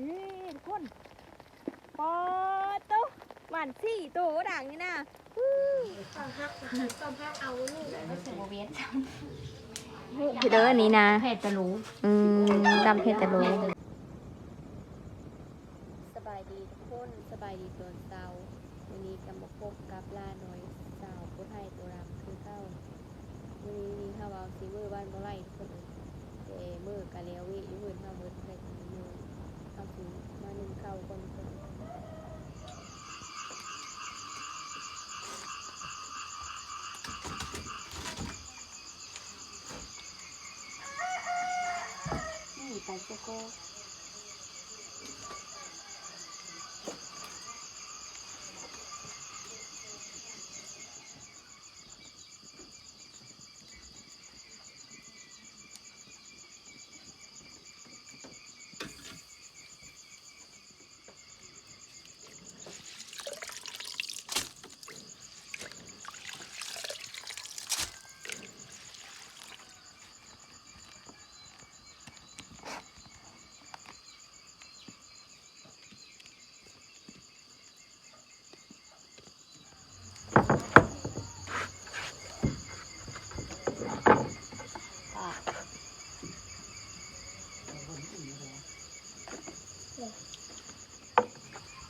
นี่ทุกคนปอโตหวานสี่โตด่างนี่นะฮู้ตอนฮักตอนฮักเอานี่รู้สึกว่าเวียนพี่เด้ออันนี้นะเพศจะรู้อืมจำเพชรแต่รู้สบายดีทุกคนสบายดีตอนเช้าวันนี้กำมาพบกับล่าน้อยสาวผู้ไทยตัวรำคือเก้าวันนี้นี่ข้าวเอาซีมือบ้านบ่ไร่ทุกคนเอ้ยแต่มือกะแล้ววิอยู่เพิ่นข้าวมือใส่ถุงมือ ข้าวสีมานึ่งข้าว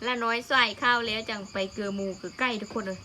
ละน้อยใส่ข้าวแล้วจังไปเกลือหมูเกลือไก่ทุกคนเลย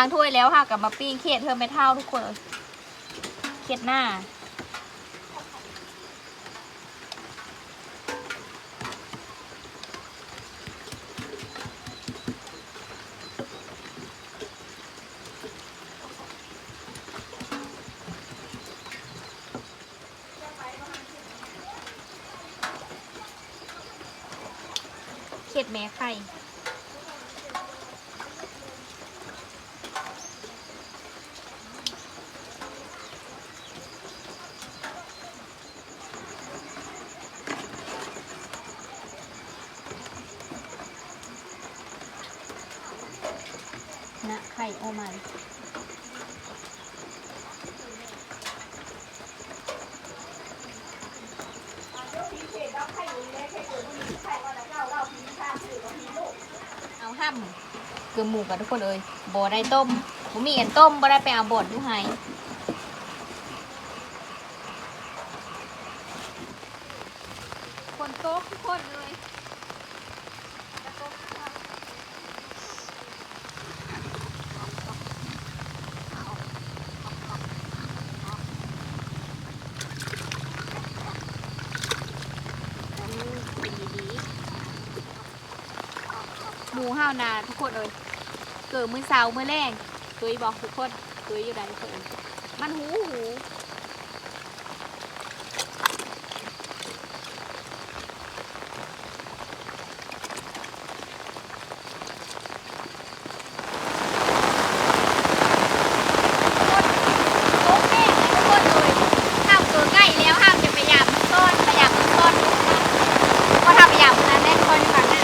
ล้างถ้วยแล้วค่ะกลับมาปิ้งเขียดเธอไม่เท่าทุกคนเลยเขียดหน้า เขียดแม่ไข่ นะไข่โอมันเอาห้ำเกลือหมูกันทุกคนเลยบ่ได้ต้มผมมีอันต้มบ่ได้ไปเอาบดด้วยไห้คนโต๊ะทุกคนเลยหมูห้าวนาทุกคนเลยเกิดมือเสามือแรงเคยบอกทุกคนเคยอยู่ใดทุกคนมันหูหู โต๊ะแม่ทุกคนเลยห้ามตัวใกล้แล้วห้ามจะพยายามซ่อนพยายามซ่อนก็ทำพยายามนั้นแน่คนอยู่ข้างหน้า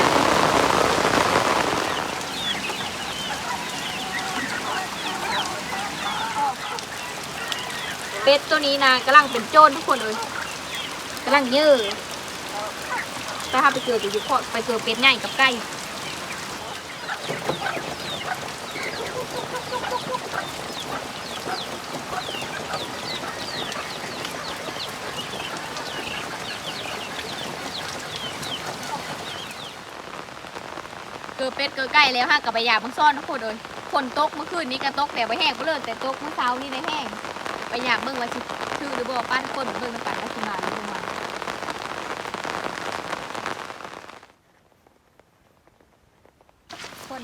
เป็ด ตัวนี้นะกำลังเป็นโจรทุกคนเลยกำลังเยอะถ้าถ้าไปเกิดอยู่ข้อไปเกิดเป็ดใหญ่กับไก่เกิดเป็ดเกิดไก่แล้วฮะกับใบหยาบังซ่อนทุกคนเลยฝนตกเมื่อคืนนี้ก็ตกแต่ไปแห้งไปเลยแต่ตกเมื่อเช้านี่ได้แห้ง ไปอยากเบิ่งว่าสิชื่อหรือบ่ป้านคนเบิ่งน้ำกันแล้วสิมาหรือบ่มาคน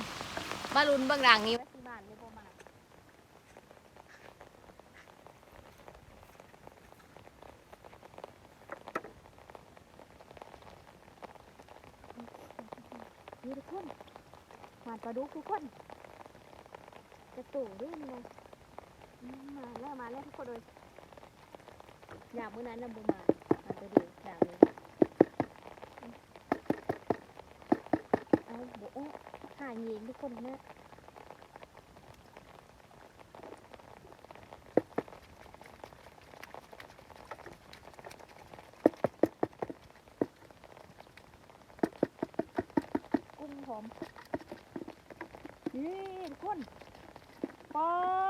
บารุนเบื้องหลังนี้ว่าสิมาหรือบ่มาทุกคนหวานปลาดุกทุกคนจะตู่ด้วยนี่นะอืม มาแล้วมาแล้วทุกคนเลยอยากมื้อนั้นนะบุมามาตัวเดียวอยากเลยเอาโบโอ้หาเงินทุกคนนะกุ้งหอมนี่ทุกคนปอ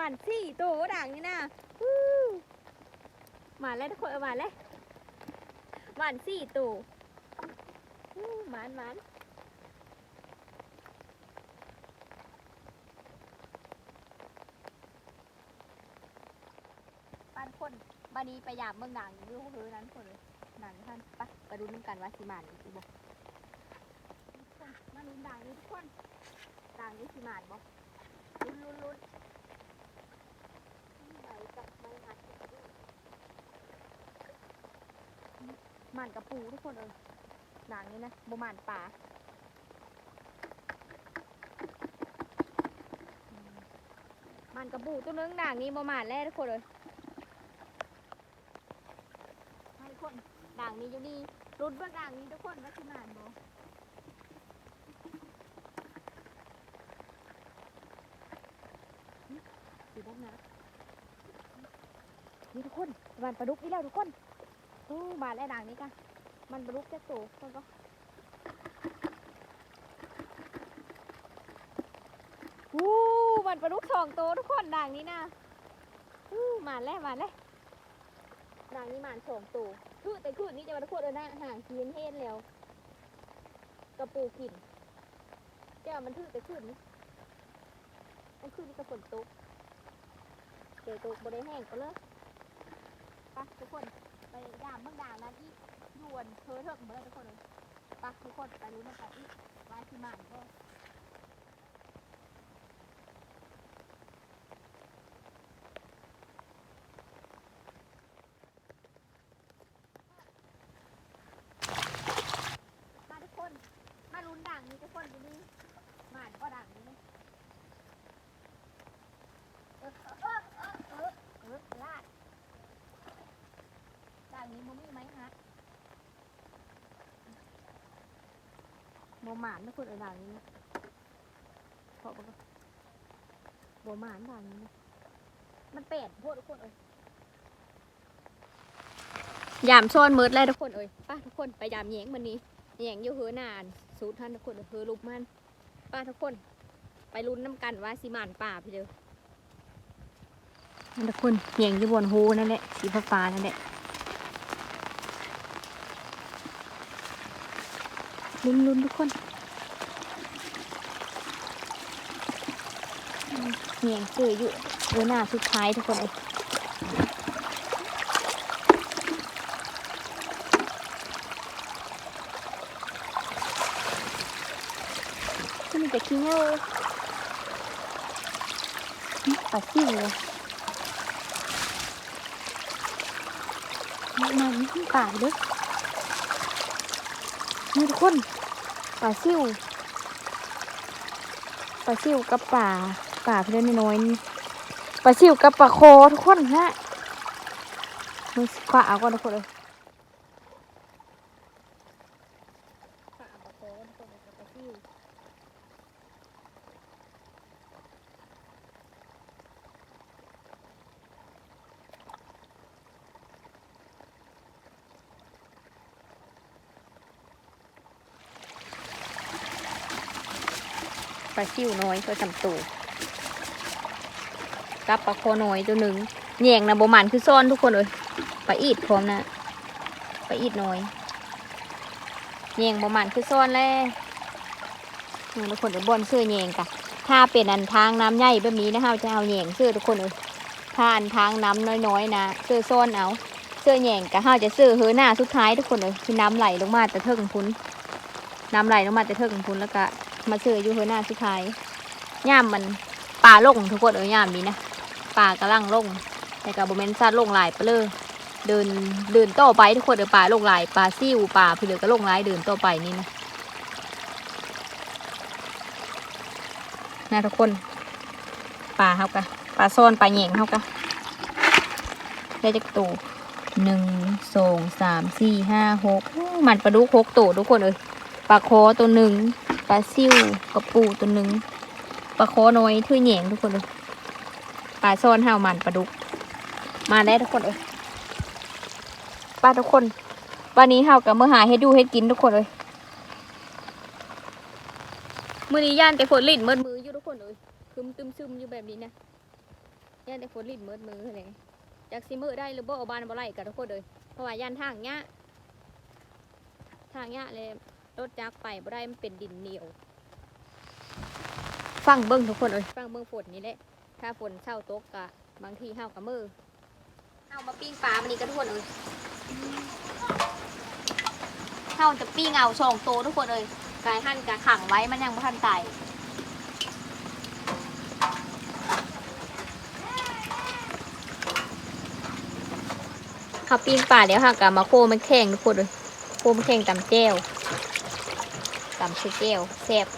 หวานสี่ตัวด่างนี่นะฮู้มาแล้วทุกคนเอามาแล้วหวานสี่ตัวฮู้หมานหมานบ้านคนบ้านนี้ไปยามเมืองด่างอยู่คือนั้นคนเลยด่างท่านไปไปดูน้ำกันว่าสิหมานสิบอกทุกคนมาลุ้นด่างนี้ทุกคนด่างนี้สิหมานบอกลุ้นลุ้นลุ้นไหนกับไม่หัด หมานกับปูทุกคนเออด่างนี้นะบ่หมานป่าอืมหมานกับปูตัวนึงด่างนี้บ่หมานแล้วทุกคนเลยให้ทุกคนด่างนี้อยู่นี่รุนเบื้องด่างนี้ทุกคนว่าสิหมานบ่สีด้านหน้านี่ทุกคนมันปลาดุกนี่แล้วทุกคนโอ้มาแล้ด่างนี้กันมันปลาดุกจะโตมันก็วู้มันปลาดุกสองโตวทุกคนด่างนี้นะวู้มาแล้วมาแล้วด่างนี้มันสองโตวคือแต่คือนี่จะมาทุกคนเลยนะห่างเคียนเฮ็ดแล้วกระปูกินแก้วมันถือแต่ขึ้นนี่มันขึ้นนี่กระฝนตกเดี๋ยวตัวบริแห้งก็เลยไปทุกามเมืองด่างนั้นอีกยวนเธอเถิกเมื่อทุกคนเลยไปทุกคนไปรู้นะคะอีกวายที่มันก็มาทุกคน มาลุ้นด่างนี้ทุกคนดูนี่หมันก็ด่างนี้ เออเออเออเออเออลาดด่างนี้มันมีไหมฮะ โมหมานไม่ควรเออด่างนี้นะเพราะว่าหมานด่างนี้นะมันเป็ดพวกทุกคนเอ้ยยามโซนมืดเลยทุกคนเอ้ยป้าทุกคนไปยามแยงมันนี้แยงอยู่เฮือนาน สูตรท่านทุกคนเฮือลุกมันป้าทุกคน ไปลุ้นน้ำกันว่าสิหมานป่าพี่เด้อทุกคนเหยียงอยู่บนหูนั่นแหละสีฟ้านั่นแหละ ลุ้นลุ้นๆทุกคนเหยียงเกยอยู่เวหน้าสุดท้ายทุกคนเลยก็มีแต่ขี้เงาปลาซิวเลยมันมันป่าเด้อนี่ทุกคน ป่าซิ่วป่าซิ่วกับป่าป่าเพื่อนน้อยป่าซิ่วกับป่าโคทุกคนฮะมือขวาเอาก่อนทุกคนเลยป่าโคทุกคนเลยกับป่าซิ่ว ลาซิวน้อยตัวสำตูกับปลาโคน้อยตัวหนึ่งแยงนะโบหมันคือซ่อนทุกคนเลยปลาอีดพร้อมนะปลาอีดน้อยแยงโบหมันคือซ่อนแล้วทุกคนเดี๋ยวบอนเสื้อแยงกะถ้าเป็นอันทางน้ำใหญ่แบบนี้นะฮะจะเอาแยงเสื้อทุกคนเลยถ้าอันทางน้ำน้อยๆนะเสื้อซ่อนเอาเสื้อแยงกะเฮาจะเสื้อเฮือหน้าสุดท้ายทุกคนเลยคือน้ำไหลลงมาแต่เทิงพุ้นน้ำไหลลงมาแต่เทิงพุ้นแล้วก็ มาซื้ออยู่หัวหน้าสุดท้ายย่ามมันป่าลงทุกคนเอ้ยย่ามนี้นะป่ากำลังลงแต่กับโบเมนซาดลงหลายไปเลยเดินเดินต่อไปทุกคนเออป่าลงหลายป่าซิ่วป่าเผือก็ลงหลายเดินต่อไปนี่นะนะทุกคนปลาเฮากะปลาซ่อนปลาแหงเฮากะได้จักตัวหนึ่งสองสามสี่ห้าหกมันปลาดุกหกตัวทุกคนเอ้ยปลาคอตัวหนึ่ง ปลาซิ่วกระปูตัวหนึ่งปลาโคน้อยถ้วยแหยงทุกคนเอ้ยปลาซ่อนเฮามันปลาดุก มาได้ทุกคนเอ้ยป้าทุกคน วันนี้เฮากับเมื่อหาเฮ็ดดูเฮ็ดกินทุกคนเลยมื้อนี้ย่านแต่ฝนลิ่นเมิดมืออยู่ทุกคนเลยคึมตึมซึมอยู่แบบนี้นะย่านแต่ฝนลิ่นเมิดมือเลยจากสิมือได้หรือบ่เอาบานบ่ไล่กับทุกคนเลยเพราะว่าย่านทางเนี้ยทางเนี้ยเลย รถจักรไปบ่ได้มันเป็นดินเหนียว ฟังเบิ้งทุกคนเลยฟังเบิ้งฝนนี่แหละ ถ้าฝนเช้าตกกะบางทีเฮากับมือเฮามาปิ้งปลามันนี้ก็ทุกคนเลยเฮาจะปิ้งเอาสองโตวทุกคนเลยกายหั่นกะขังไว้มันยังไม่ทันตายเขาปิ้งป่าเดี๋ยวหักกะมาโคมันแข็งทุกคนเลยโคมันแข็งตำแจ้ว ตำซื้อแก้วแซ่บ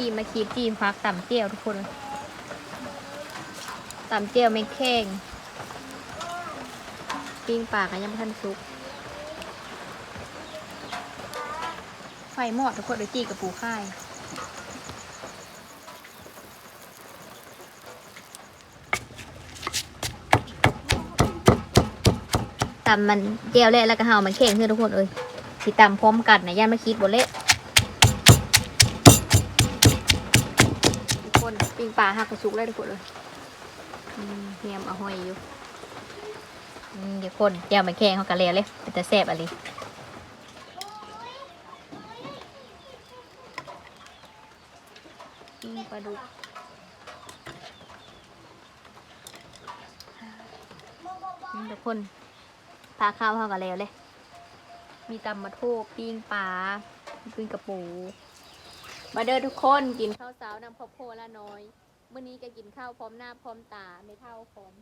จีมาคีบจีมพักต่ำเจียวทุกคนเลยตำเจียวไม่แข็งปิ้งปากันยังไม่ทันสุก ไฟหมอดทุกคนเลยจีกับปูค่ายตำมันเจียวเละแล้วก็เฮามันแข็งขึ้นทุกคนเอ้ยสิตำพร้อมกันนะย่านไม่คิดบนเละ หักกระสุกเลยทุกคนเลยอืมเนียมเอาห้อยอยู่อืมเดี๋ยวคนเจียวมันแข็งเขากระเลวเลยเป็นแต่แซ่บอะไรปิ้งปลาดุกอืมทุกคนพาข้าวเข้ากันแล้วเลย มีตำมะโทกปิ้งปลาปิ้งกระปู มาเด้อทุกคนกินข้าวเช้านำข้าวโพดละน้อย เมื่อนี้ก็กินข้าวพร้อมหน้าพร้อมตาไม่เท่าพร้อม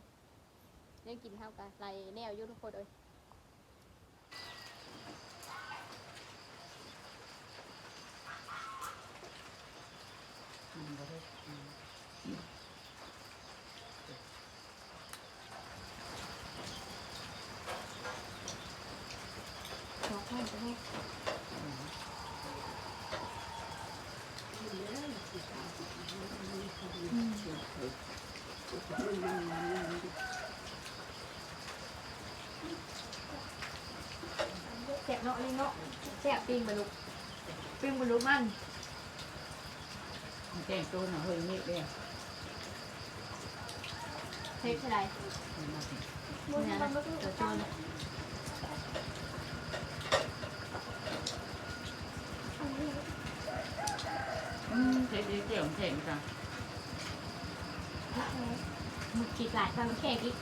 เนี่ยกินข้าวกันไรแนวอยุ่ทุกคนเลยอืม เนาะเลยเนาะแซ่บปิ้งบะลุกปิ้งบะลุกมันแจ้งตัวหน่อยเฮ้ยนี่เลยเฮ้ยเท่าไหรมันมันมันเดี๋ยวจนอืมเจ๊เกี่ยวแข็งจ้ะมึกกิดหลายครั้งแค่อีก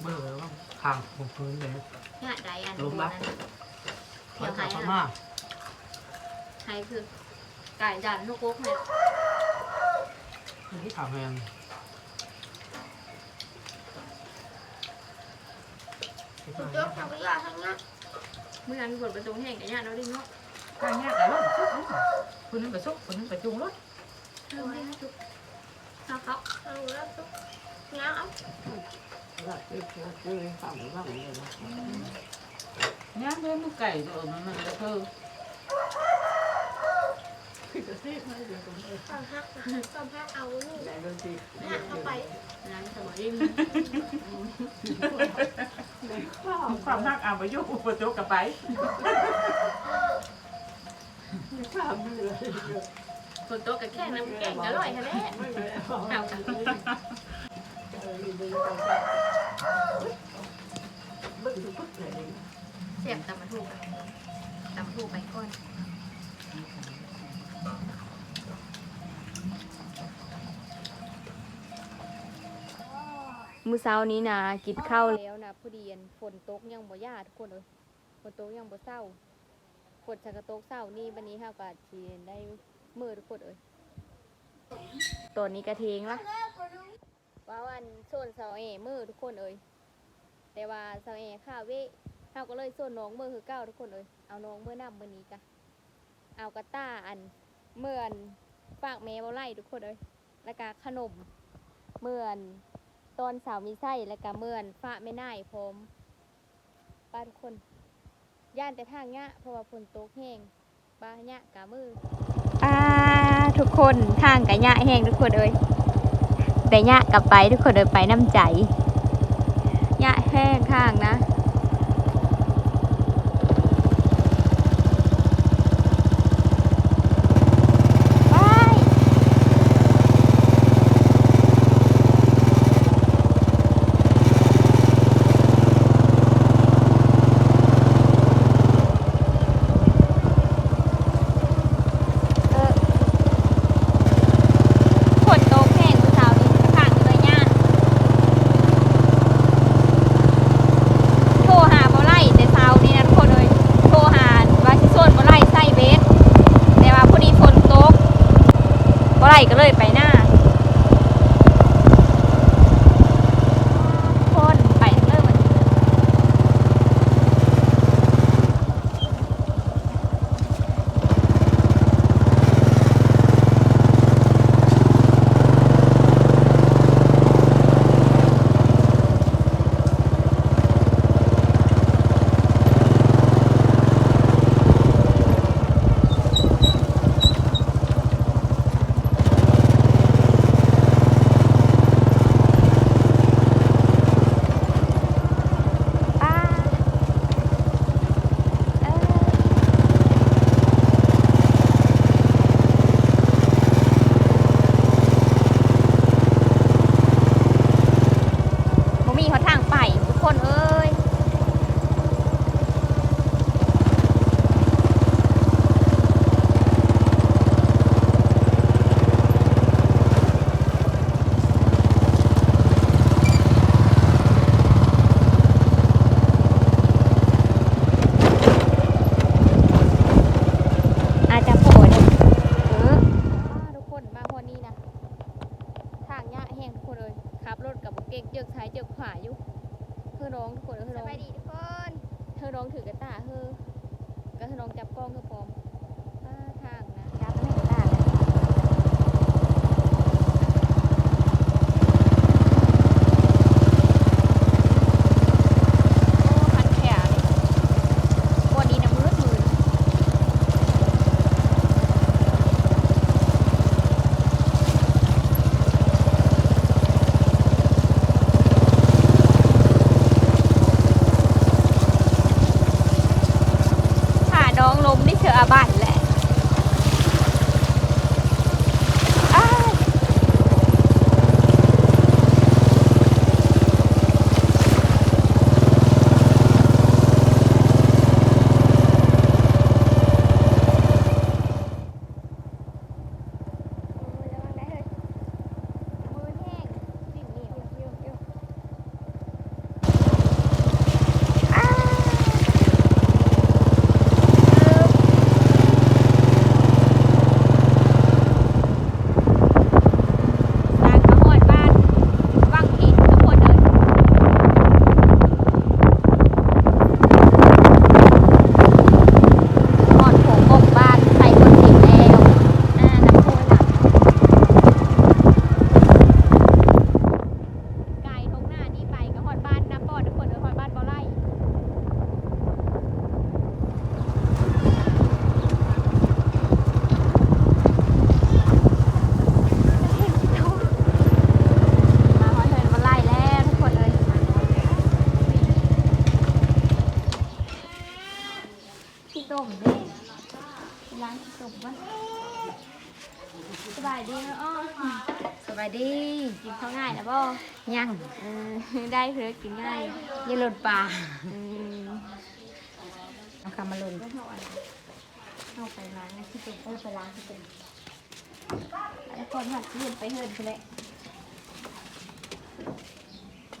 เมื่อว่า ข้างผมพื้นเลยงานใดอันลงมาเที่ยวไฮพอะม่าไฮคือไก่ดันลูกกุ๊กเนี่ยที่ขาวแพงสุดยอดทางวิทยาทางนี้เมื่อนั้นฝนประตูแห้งกับญาติเราดิ้งเนาะข้างเนี้ยแต่ว่าคนนึงไปซุกคนนึงไปจุงรถเริ่มได้จุกข้าวเขา เอาแล้วตุ๊กง้า งเอาย่างด้วยมือไก่ตัวมันมันจะเพิ่มตอนหักตอนหักเอาลูกหักเข้าไปร้านสมอดิ้งความหักเอาไปยุบประตูกับไปฝนตกกับแค่น้ำแข็งอร่อยค่ะแม่เอาค่ะ เเสียบตำมาถูกกันตำถูกไปก่อนมื้อเช้านี้นะกินข้าวแล้วนะพอดีอันฝนตกยังบ่ยาทุกคนเอ้ยฝนตกยังบ่เศร้าฝนชักกะตกเศร้านี่วันนี้เฮาก็สิได้มื้อทุกคนเอ้ยตอนนี้กระเทงละ ว่าวันส่วนเสาเอมือทุกคนเอ้ยแต่ว่าเสาเอข้าวเวเฮาก็เลยส่วนน้องมือคือเก้าทุกคนเอ้ยเอาน้องมื้อนํมื้อนี้กะเอากระต้าอันเมื่อนฝากแม่บ่ไล่ทุกคนเอ้ยแล้วก็ขนมเมื่อนตอนสาวมีไส้และกะเมื่อนฟ้าไม่น่ายพร้อมป้าทุกคน ย่านแต่ทางเนี้ยเพราะว่าฝนตกแห้งป้าเนี้ยกะมือป้าทุกคนทางกะเนี้ยแห้งทุกคนเอ้ย แต่เนี้ยกลับไปทุกคนเดินไปน้ำใจยะแห้งข้างนะ เก่งเจือกซ้ายเจือกขวาอยู่เธอน้องทุกคนเธอสน้องบายดีทุกคน เธอน้องถือกระตาเธอก็เธอน้องจับกล้องเธอพร้อมอ่าทางนะจับไม่กระตาเลยโอ้พันแขนวันนี้นะมืดมืด ถ้าน้องล้มนี่เธออาบัติแหละอ้ายมือแห้งดิ่นเหนียวเยี่ยวเยี่ยวอ้ายเออ ทางมาหอดบ้านวังหินทุกคนเลยหอดโผงบกบ้านใส่คนหินแล้วอ่าน้ำพุหลังไก่ทงหน้านี่ไปก็หอดบ้านน้ำปอดทุกคนเลยหอดบ้านบ่อไร่มาหอดเหินบ่อไร่แล้วทุกคนเลย พี่ต้มเด้ร้านพี่ต้มวะสบายดีเนาะอ้อสบายดีกินข้าวง่ายนะบ่ยังเออได้เพื่อกินง่ายอยืนหลุดป่าอืมเอาคำมาลงก็เท่าอันเข้าไปล้างนะที่เป็นเออไปล้างที่เป็นแล้วคนหัดเลื่อนไปเฮิร์นไปเลย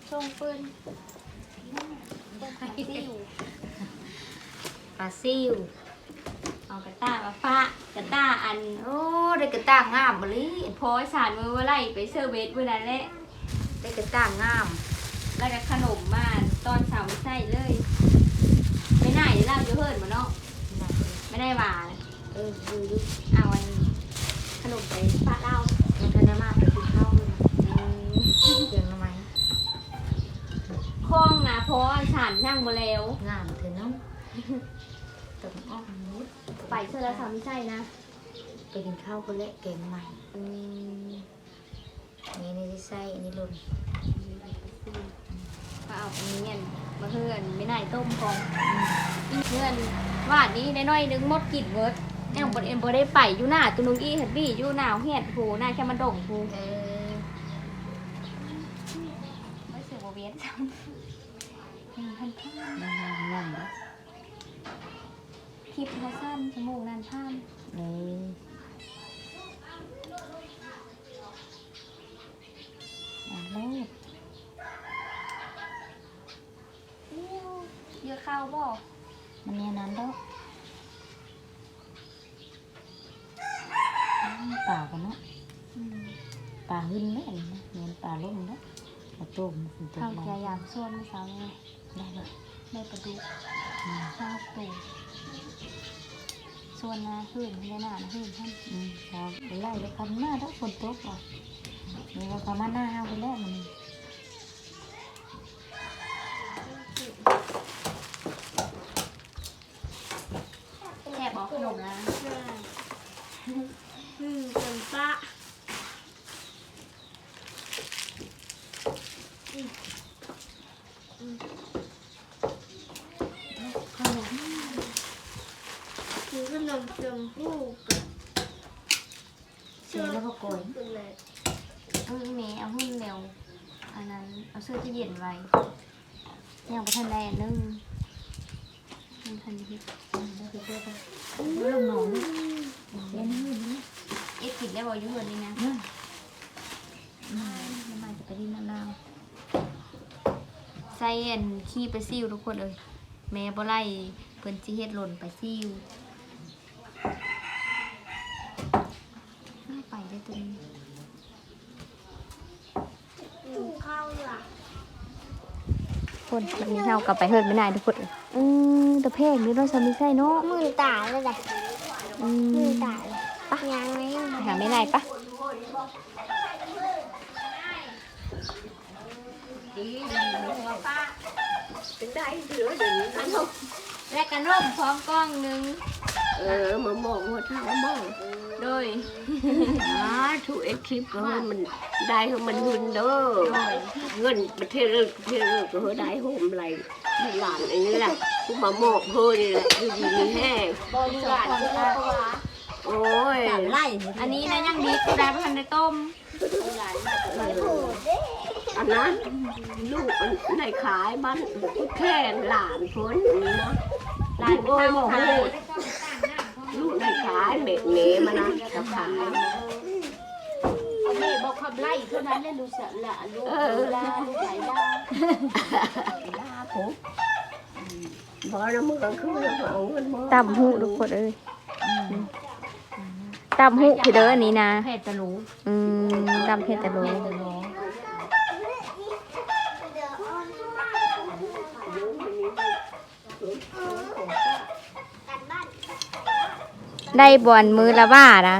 ช่วงปืนปืนซิวป ลาซิวเอากระต้ามาฟ้ากระต้าอันโอ้ได้กระต้างามบลิพอสารมือว่าไล่ไปเซอร์เวสเมื่อนั้นแหละได้กระต่างงาม แล้วก็ขนมมาตอนเสาร์ไม่ใช่เลยไม่น่าจะเล่าจะเฮิร์นมาเนาะไม่ได้หวานเออดูดูเอาอันขนมไปฝากเล่ายังทันได้มากไปกินข้าวเลยเกียงทำไมคล้องนะเพราะว่าฉันย่างมาแล้วงามเถอะเน้องตึงอ้อมมุด ไปเชื่อแล้วสามีใช่นะ ไปกินข้าวก็เละแกงใหม่อืมนี่นี่ที่ใส่อันนี้หล่นก็เอาอันนี้เงี้ยมาเพื่อนไม่ได้ต้มกองอีเพื่อนวาดนี้ได้น้อยนึงหมดกลิ่นเวิร์ดแอมบดเอ็มบดได้ไปอยู่หน้าตุนุงอี้เห็ดบี้อยู่หน้าเฮ็ดโหหน้าแค่มันดงโหเออไม่เสียบเวียนซ้ำเป็นพันพันนั่งนั่งนั่งเด้อค ลิปเขาสั้นจมูกนานพันนี่อะเลิศเยอะเข้าบ่มันเนี่ยนั้นแล้วอืมป่ากันเนาะอืมป่าหึนแม่นี่นะเหมือนป่าล่มเนาะปลาต้มมันตัวเขาใหพญ่ยายามส่วนเมื่อเช้าไงได้เลยได้ประดุกอืมข้าวตู ส่วนนาหื่นได้หน้านะหื่นท่านอืมเราไล่ไปคำหน้าถ้าฝนตกอะนี่เราเขามาหน้าเอาไปแล้วมัน แค่บอกขนมนะ อืมเป็นปลา ขนม คือขนมชมพู่กับ เสียแล้วก็โกย เป็นเลย เออเมย์เอาหุ่นเร็ว อันนั้น เอาเสื้อที่เย็นไว้ยังประทันแดนึงมันทันทีลูกหนองนี่เย็นหื่นนี่เอ็กกินได้บอกยุ่งเลยนี่นะนั่นน้ำมันจะไปดินน้ำลาวใส่อันขี้ไปซิ่วทุกคนเลยแม่บ่ไล่เพิ่นสิเฮ็ดหล่นไปซิ่วน่ไปได้ตัวนี้ กินข้าวล่ะ คนวันนี้เฮากลับไปเฮิดไม่ได้ทุกคนเลยอืมตะเพกนี่เราสามีใส่เนาะมือตายเลยแหละอืมือมตายเลยปะยังไงไปหาไม่ได้ปะแลกกันร่มพร้อมกล้องหนึง เออมาบอกว่าถ้ามาบอกโด ยอ่าถูกเอ็กคลิปก็ให้มันได้ให้มันหุ่นเด้อเงินประเทศเลิกประเทศเลิกก็ได้โฮมอะไรมีหลานอันนี้แหละกูมาหมอกเพื่อนี่แหละคือดีนี่แห้งบริหลานก็โอ้ยไล่อันนี้นะยังดีกูได้พันในต้มอันนั้นลูกมันในขายบ้านแค่หลานคนนี้นะหลานโอ้ยโมโห ลูกในขายเม็ดเมมานะจะขายแม่บอกขับไล่เท่านั้นเลยดูสะละลูกลาลูกไหลลาลาผมบอน้ำมือคือเอาเงินมาตำหูทุกคนเอ้ยตำหูคือเด้ออันนี้นะเพชรตะลูอืมตำเพชรตะโล เพชรตะลู ได้บอนมือละว่านะ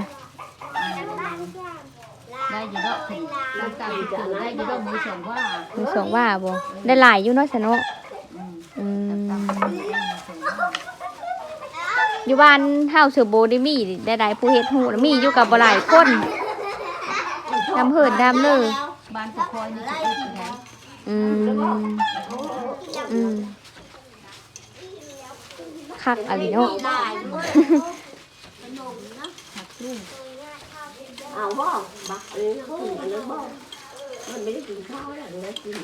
ได้อยี่ดอกเพชรน้ำตาลคือได้อยี่ดอกมือสองว่ามือสองว่าบ่ได้หลายอยู่เนาะสนุอืมน้ำตาลมือยู่บ้านเฮาเสือโบได้มีได้หลายผู้เฮ็ดหูมีอยู่กับบ่หลายคนทำเหินทำเลยบ้านปกคองนี่อืมอืมคักอะไรเนาะ เอาบ่บักเลยนะกินอันนั้นบ่มันไม่ได้กินข้าวแล้วนะกิน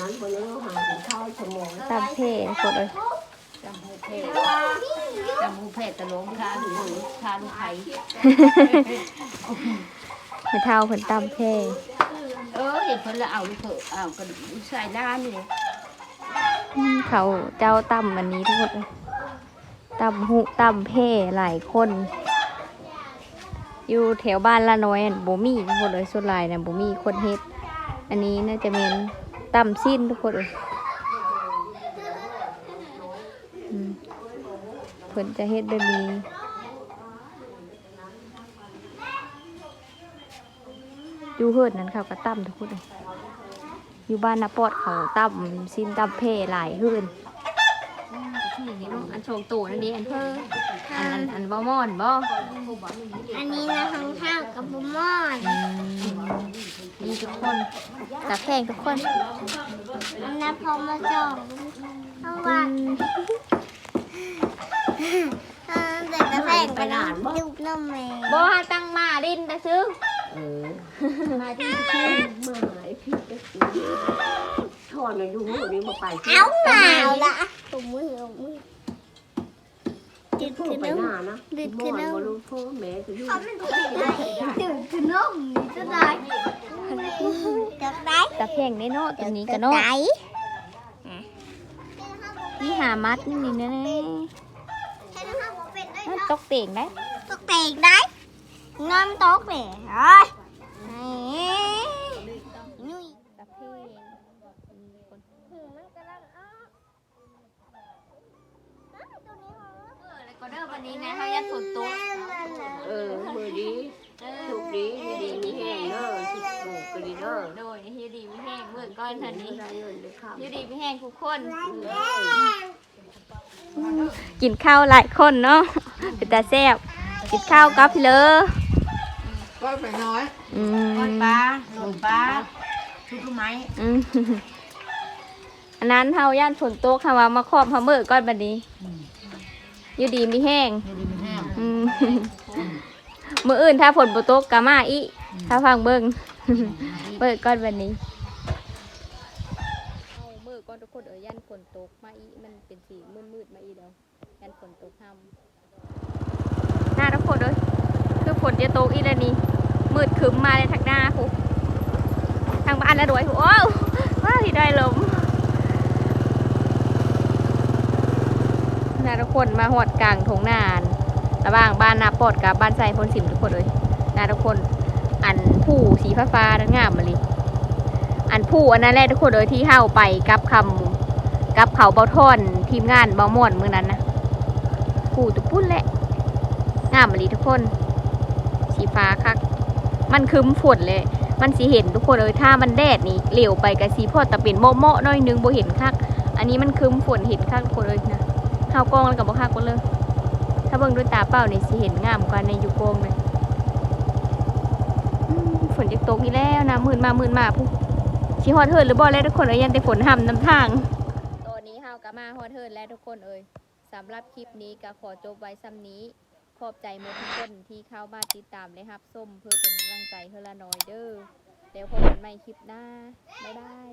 นั้นบนนั้นเราหากินข้าวชั่วโมงตามเพศคนเอ้ยจำหูเพศจำหูเพศตะลงทาหรือทาลูกไข่ไม่เท่าเพิ่นตำแพ่เออเห็นเพิ่นละเอาลูกเถอะเอากระดูกใส่ด้านนี่อืมเขาเจ้าตำอันนี้ทุกคนตำหุตำแพ่หลายคน อยู่แถวบ้านละน้อยอันบ่มีทุกคนเลยส่วนลายนะบ่มีคนเฮ็ด อันนี้น่าจะเป็นตำสิ้นทุกคนเลยเพิ่นจะเฮ็ดแบบนี้อยู่เฮือนนั้นเขาก็ตั้มทุกคนเลยอยู่บ้านนาปอดเขาตั้มสิ้นตั้มเพหลายเฮือ นที่นี่เนาะอันโชงตู่นั่นดีอันเพิ่นอันอันอันบ่ม่อนบ่อันนี้นะของเท่ากับบุมอนนี่ทุกคนตาแพงทุกคนอันนั้นพอมาจองเพราะว่าเออเด็กกระแพงไปนอนยุบน้ำแม่บ่หาตั้งมาดินแต่ซื้อเออมาที่พี่มาไอ้พี่ก็คือ ทอดมาอยู่หัวนี้มาไปเอาหนาวละถุงมือถุงมือติดขึ้นไปหน้านะมอนบลูพ่อแม่ก็อยู่ดื่มขนมนี่จะได้จะได้ตาแพงในเนาะตัวนี้ก็เนาะได้นี่หามัดนี่นี่แน่ให้น้องเป็นได้ๆมันตกเต่งได้ตกเตงได้งอมตกเลยเฮ้ยนุ่ย ตาแพงอืมคน มันกำลังอ้อตัวนี้เหรอ เออแล้วก็ เด้อวันนี้นะเฮายันฝนตกเออมือดีถูกดีมีดีมีแห้งเด้อถูกถูกก็ดีเด้อโดยเฮียดีมีแห้งมื้อก่อนท่านี้เงินได้เฮียดีมีแห้งทุกคนกินข้าวหลายคนเนาะเป็นตาแซ่บกินข้าวกับพี่เลอก็ไปน้อยก้อืมปลาหลงปลาทุกไม้อืมอันนั้นเฮาย่านฝนตกค่ะว่ามาครอบเฮามื้อก่อนบัดนี้ อยู่ดีมีแห้งอยู่ดีมันแห้งอืมมื้ออื่นถ้าฝนบ่ตกก็มาอีถ้าฟังเบิ่งเปิดก่อนวันนี้เอามือก่อนทุกคนเอ้ยยันฝนตกมาอีมันเป็นสีมืดๆมาอีเดียวยันฝนตกทำหน้าทุกคนเอ้ยคือฝนจะตกอีแล้วนี่มืดครึ้มมาเลยทางหน้าผูทางบ้านแล้วด้วยผูโอ้วว้าวที่ได้ลม นาทุกคนมาหอดกลางทงนานระหว่างบ้านนาปอดกับบ้านใส่พนสิมทุกคนเลยนาทุกคนอันผู้สีฟ้าฟ้าๆนั้นงามมาเลยอันผู้อันนั้นแหละทุกคนเลยที่เข้าไปกับคำกับเขาเบาท่อนทีมงานเบาม่วนมือนั้นนะผู้ตุกปุ้นแหละงามมาเลยทุกคน สีฟ้าคักมันคึมฝนเลย มันสีเห็นทุกคนเลยถ้ามันแดดนี่เหลวไปกับสีพอดแต่เป็นโมโมะๆหน้อยนึงโบเห็นคัก อันนี้มันคึมฝนเห็นคักทุกคนเลยนะ ข้าวกล้องแล้วกับบ่คักก็เลย ถ้าเบิ่งด้วยตาเปล่านี่สิเห็นงามกว่าในอยูโกงเลยฝนจะตกอีกแล้วนะมื่นมามื่นมาผู้ชิฮอดเทิร์นหรือบ่แล้วทุกคนเอ้ยยันแต่ฝนห่ำน้ำทางตอนนี้เฮาก็มาฮอดเทิร์นแล้วทุกคนเอ้ยสำหรับคลิปนี้ก็ขอจบไว้ซ้ำนี้ขอบใจหมดทุกคนที่เข้ามาติดตามและรับส้มเพื่อเป็นกำลังใจเฮอละน้อยเด้อแล้วพบกันใหม่คลิปหน้าบ๊ายบาย